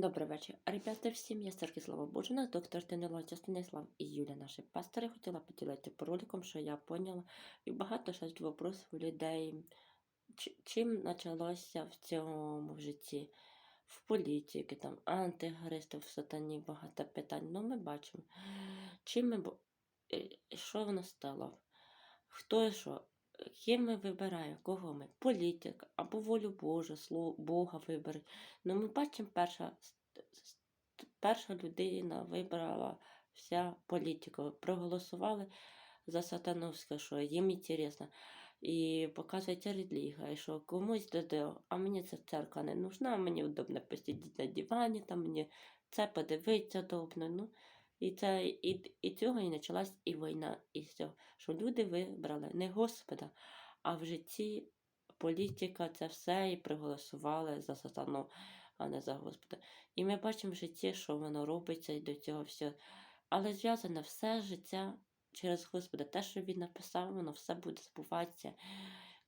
Добрий вечір. Ребята, всім я Слава Божа, наш доктор Тенелоця Станислав і Юля, наші пастори, хотіла поділитися по роликом, що я поняла. І багато щось вопросів у людей. Чим почалося в цьому житті? В політиці, там, антихристів, в сатані багато питань. Ну, ми бачимо. Чим ми, що воно стало? Хто що? Ким ми вибираємо? Кого ми? Політик або волю Божу, слово Бога виберуть. Ну, ми бачимо, перша, перша людина вибрала вся політика. Проголосували за Сатановське, що їм інтересно. І показується релігія, що комусь додав, а мені ця церква не нужна, мені удобно посидіти на дивані, там мені це подивитися удобно. Ну, і, це, і, і цього і почалась і війна, і все. Що люди вибрали не Господа, а в житті політика це все і проголосували за сатану, а не за Господа. І ми бачимо в житті, що воно робиться і до цього все. Але зв'язане все життя через Господа. Те, що він написав, воно все буде збуватися.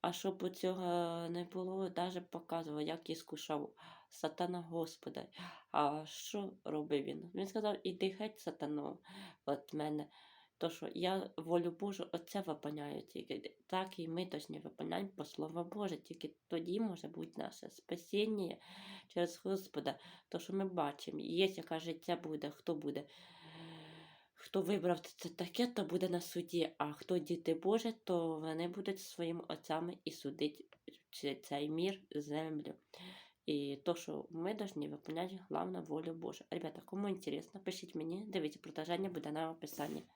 А щоб цього не було, навіть показував, як іскушав сатана Господа. А що робив він? Він сказав, іди геть сатану від мене. То, що я волю Божу, оце виповняю тільки. Так і ми точні виповняємо по Слову Боже. Тільки тоді може бути наше спасіння через Господа. То, що ми бачимо, є яке життя буде, хто буде. Хто вибрав це таке, то буде на суді. А хто діти Боже, то вони будуть своїми отцями і судити цей мір, землю. І то, що ми повинні виконати головну волю Божу. Ребята, кому інтересно, пишіть мені, дивіться, продовження буде на описанні.